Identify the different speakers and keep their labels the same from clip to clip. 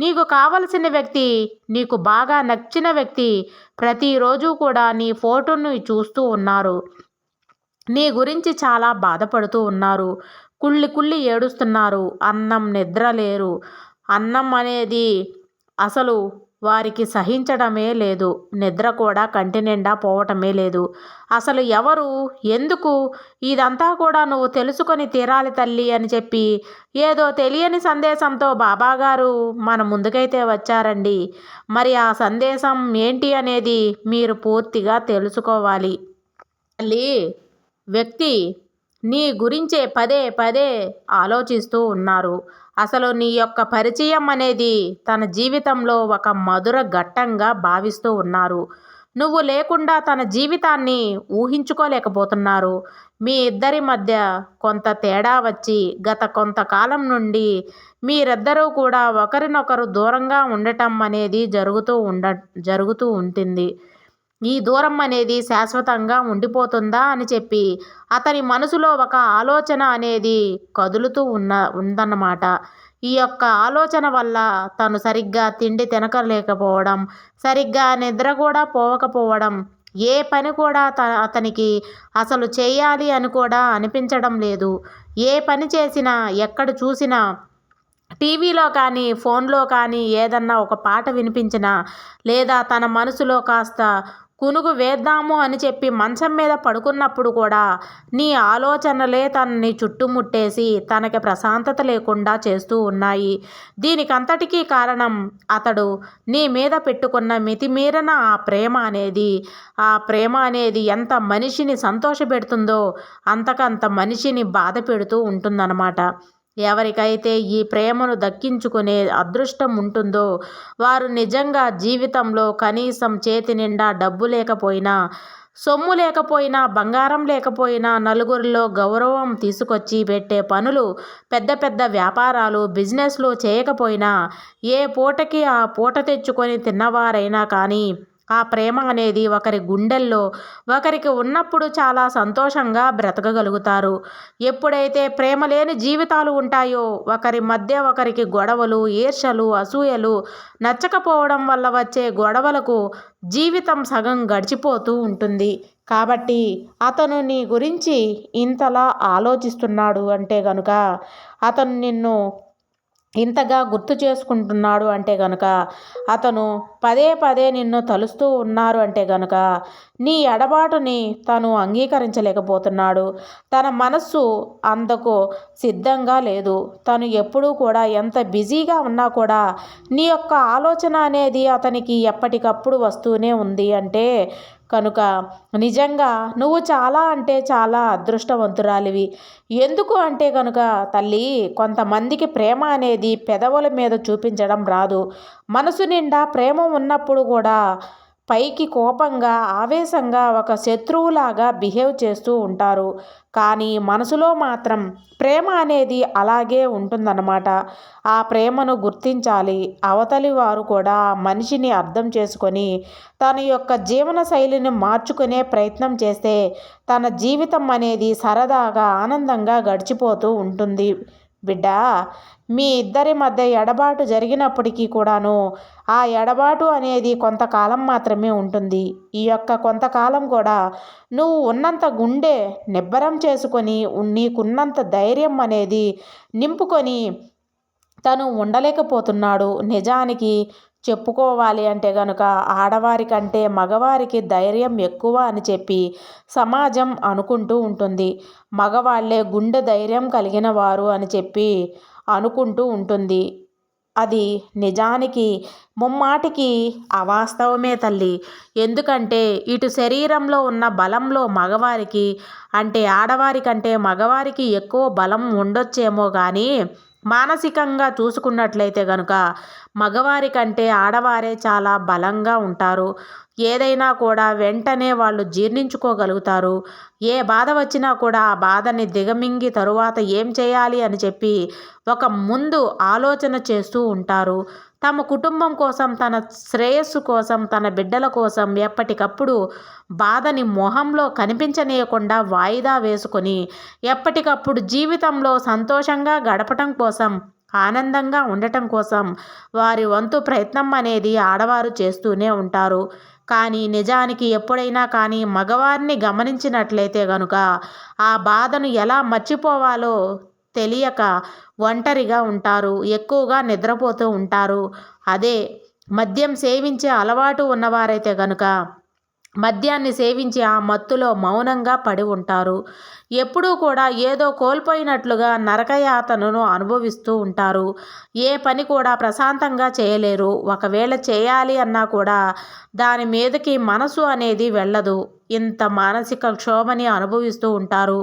Speaker 1: నీకు కావలసిన వ్యక్తి నీకు బాగా నచ్చిన వ్యక్తి ప్రతిరోజు కూడా నీ ఫోటోను చూస్తూ ఉన్నారు. నీ గురించి చాలా బాధపడుతూ ఉన్నారు. కుళ్ళి కుళ్ళి ఏడుస్తున్నారు. అన్నం నిద్ర లేరు. అన్నం అనేది అసలు వారికి సహించడమే లేదు. నిద్ర కూడా కంటి నిండా పోవటమే లేదు. అసలు ఎవరు? ఎందుకు? ఇదంతా కూడా నువ్వు తెలుసుకొని తీరాలి తల్లి అని చెప్పి ఏదో తెలియని సందేశంతో బాబాగారు మన ముందుకైతే వచ్చారండి. మరి ఆ సందేశం ఏంటి అనేది మీరు పూర్తిగా తెలుసుకోవాలి. తల్లి వ్యక్తి నీ గురించే పదే పదే ఆలోచిస్తూ ఉన్నారు. అసలు నీ యొక్క పరిచయం అనేది తన జీవితంలో ఒక మధుర ఘట్టంగా భావిస్తూ ఉన్నారు. నువ్వు లేకుండా తన జీవితాన్ని ఊహించుకోలేకపోతున్నారు. మీ ఇద్దరి మధ్య కొంత తేడా వచ్చి గత కొంతకాలం నుండి మీరిద్దరూ కూడా ఒకరినొకరు దూరంగా ఉండటం అనేది జరుగుతూ ఉండ జరుగుతూ ఉంటుంది. ఈ దూరం అనేది శాశ్వతంగా ఉండిపోతుందా అని చెప్పి అతని మనసులో ఒక ఆలోచన అనేది కదులుతూ ఉన్న ఉందన్నమాట. ఈ యొక్క ఆలోచన వల్ల తను సరిగ్గా తిండి తినకలేకపోవడం సరిగ్గా నిద్ర కూడా పోవకపోవడం ఏ పని కూడా త అతనికి అసలు చేయాలి అని కూడా అనిపించడం లేదు. ఏ పని చేసినా ఎక్కడ చూసినా టీవీలో కానీ ఫోన్లో కానీ ఏదన్నా ఒక పాట వినిపించినా లేదా తన మనసులో కాస్త కునుగు వేద్దాము అని చెప్పి మంచం మీద పడుకున్నప్పుడు కూడా నీ ఆలోచనలే తనని చుట్టుముట్టేసి తనకి ప్రశాంతత లేకుండా చేస్తూ ఉన్నాయి. దీనికంతటికీ కారణం అతడు నీ మీద పెట్టుకున్న మితిమీరిన ఆ ప్రేమ అనేది. ఆ ప్రేమ అనేది ఎంత మనిషిని సంతోషపెడుతుందో అంతకంత మనిషిని బాధ పెడుతూ ఉంటుందన్నమాట. ఎవరికైతే ఈ ప్రేమను దక్కించుకునే అదృష్టం ఉంటుందో వారు నిజంగా జీవితంలో కనీసం చేతి నిండా డబ్బు లేకపోయినా సొమ్ము లేకపోయినా బంగారం లేకపోయినా నలుగురిలో గౌరవం తీసుకొచ్చి పెట్టే పనులు పెద్ద పెద్ద వ్యాపారాలు బిజినెస్లు చేయకపోయినా ఏ పూటకి ఆ పూట తెచ్చుకొని తిన్నవారైనా కానీ ఆ ప్రేమ అనేది ఒకరి గుండెల్లో ఒకరికి ఉన్నప్పుడు చాలా సంతోషంగా బ్రతకగలుగుతారు. ఎప్పుడైతే ప్రేమ లేని జీవితాలు ఉంటాయో ఒకరి మధ్య ఒకరికి గొడవలు ఈర్షలు అసూయలు నచ్చకపోవడం వల్ల వచ్చే గొడవలకు జీవితం సగం గడిచిపోతూ ఉంటుంది. కాబట్టి అతను నీ గురించి ఇంతలా ఆలోచిస్తున్నాడు అంటే గనుక అతను నిన్ను ఇంతగా గుర్తు చేసుకుంటున్నాడు అంటే గనక అతను పదే పదే నిన్ను తలుస్తూ ఉన్నారు అంటే గనక నీ ఎడబాటుని తను అంగీకరించలేకపోతున్నాడు. తన మనస్సు అందుకు సిద్ధంగా లేదు. తను ఎప్పుడూ కూడా ఎంత బిజీగా ఉన్నా కూడా నీ యొక్క ఆలోచన అనేది అతనికి ఎప్పటికప్పుడు వస్తూనే ఉంది అంటే కనుక నిజంగా నువ్వు చాలా అంటే చాలా అదృష్టవంతురాలివి. ఎందుకు అంటే కనుక తల్లి కొంతమందికి ప్రేమ అనేది పెదవుల మీద చూపించడం రాదు. మనసు నిండా ప్రేమ ఉన్నప్పుడు కూడా పైకి కోపంగా ఆవేశంగా ఒక శత్రువులాగా బిహేవ్ చేస్తూ ఉంటారు. కానీ మనసులో మాత్రం ప్రేమ అనేది అలాగే ఉంటుందన్నమాట. ఆ ప్రేమను గుర్తించాలి. అవతలి వారు కూడా ఆ మనిషిని అర్థం చేసుకొని తన యొక్క జీవన శైలిని మార్చుకునే ప్రయత్నం చేస్తే తన జీవితం అనేది సరదాగా ఆనందంగా గడిచిపోతూ ఉంటుంది. బిడ్డా మీ ఇద్దరి మధ్య ఎడబాటు జరిగినప్పటికీ కూడాను ఆ ఎడబాటు అనేది కొంతకాలం మాత్రమే ఉంటుంది. ఈ యొక్క కొంతకాలం కూడా నువ్వు ఉన్నంత గుండె నిబ్బరం చేసుకొని నీకున్నంత ధైర్యం అనేది నింపుకొని తను ఉండలేకపోతున్నాడు. నిజానికి చెప్పుకోవాలి అంటే కనుక ఆడవారి కంటే మగవారికి ధైర్యం ఎక్కువ అని చెప్పి సమాజం అనుకుంటూ ఉంటుంది. మగవాళ్ళే గుండె ధైర్యం కలిగిన వారు అని చెప్పి అనుకుంటూ ఉంటుంది. అది నిజానికి ముమ్మాటికి అవాస్తవమే తల్లి. ఎందుకంటే ఇటు శరీరంలో ఉన్న బలంలో మగవారికి అంటే ఆడవారి కంటే మగవారికి ఎక్కువ బలం ఉండొచ్చేమో కానీ మానసికంగా చూసుకున్నట్లయితే గనుక మగవారి కంటే ఆడవారే చాలా బలంగా ఉంటారు. ఏదైనా కూడా వెంటనే వాళ్ళు జీర్ణించుకోగలుగుతారు. ఏ బాధ వచ్చినా కూడా ఆ బాధని దిగమింగి తరువాత ఏం చేయాలి అని చెప్పి ఒక ముందు ఆలోచన చేస్తూ ఉంటారు. తమ కుటుంబం కోసం తన శ్రేయస్సు కోసం తన బిడ్డల కోసం ఎప్పటికప్పుడు బాధని మొహంలో కనిపించనీయకుండా వాయిదా వేసుకొని ఎప్పటికప్పుడు జీవితంలో సంతోషంగా గడపటం కోసం ఆనందంగా ఉండటం కోసం వారి వంతు ప్రయత్నం అనేది ఆడవారు చేస్తూనే ఉంటారు. కానీ నిజానికి ఎప్పుడైనా కానీ మగవారిని గమనించినట్లయితే గనుక ఆ బాధను ఎలా మర్చిపోవాలో తెలియక ఒంటరిగా ఉంటారు ఎక్కువగా నిద్రపోతూ ఉంటారు. అదే మద్యం సేవించే అలవాటు ఉన్నవారైతే గనుక మద్యాన్ని సేవించి ఆ మత్తులో మౌనంగా పడి ఉంటారు. ఎప్పుడూ కూడా ఏదో కోల్పోయినట్లుగా నరకయాతనను అనుభవిస్తూ ఉంటారు. ఏ పని కూడా ప్రశాంతంగా చేయలేరు. ఒకవేళ చేయాలి అన్నా కూడా దాని మీదకి మనసు అనేది వెళ్ళదు. ఇంత మానసిక క్షోభని అనుభవిస్తూ ఉంటారు.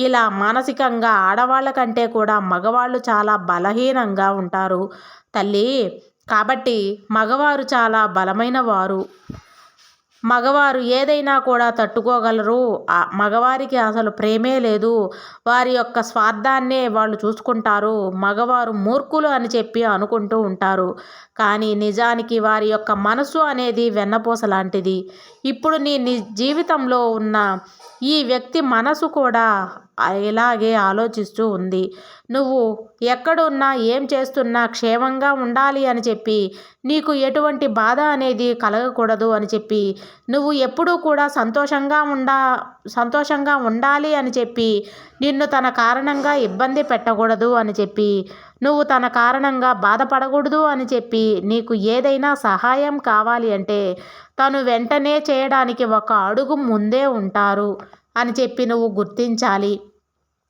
Speaker 1: ఇలా మానసికంగా ఆడవాళ్ళ కంటే కూడా మగవాళ్ళు చాలా బలహీనంగా ఉంటారు. తల్లి! కాబట్టి మగవారు చాలా బలమైన వారు. మగవారు ఏదైనా కూడా తట్టుకోగలరు. మగవారికి అసలు ప్రేమే లేదు. వారి యొక్క స్వార్థాన్నే వాళ్ళు చూసుకుంటారు. మగవారు మూర్ఖులు అని చెప్పి అనుకుంటూ ఉంటారు. కానీ నిజానికి వారి యొక్క మనసు అనేది వెన్నపూస లాంటిది. ఇప్పుడు నీ నీ జీవితంలో ఉన్న ఈ వ్యక్తి మనసు కూడా ఇలాగే ఆలోచిస్తూ ఉంది. నువ్వు ఎక్కడున్నా ఏం చేస్తున్నా క్షేమంగా ఉండాలి అని చెప్పి నీకు ఎటువంటి బాధ అనేది కలగకూడదు అని చెప్పి నువ్వు ఎప్పుడూ కూడా సంతోషంగా ఉండా సంతోషంగా ఉండాలి అని చెప్పి నిన్ను తన కారణంగా ఇబ్బంది పెట్టకూడదు అని చెప్పి నువ్వు తన కారణంగా బాధపడకూడదు అని చెప్పి నీకు ఏదైనా సహాయం కావాలి అంటే తను వెంటనే చేయడానికి ఒక అడుగు ముందే ఉంటారు అని చెప్పి నువ్వు గుర్తించాలి.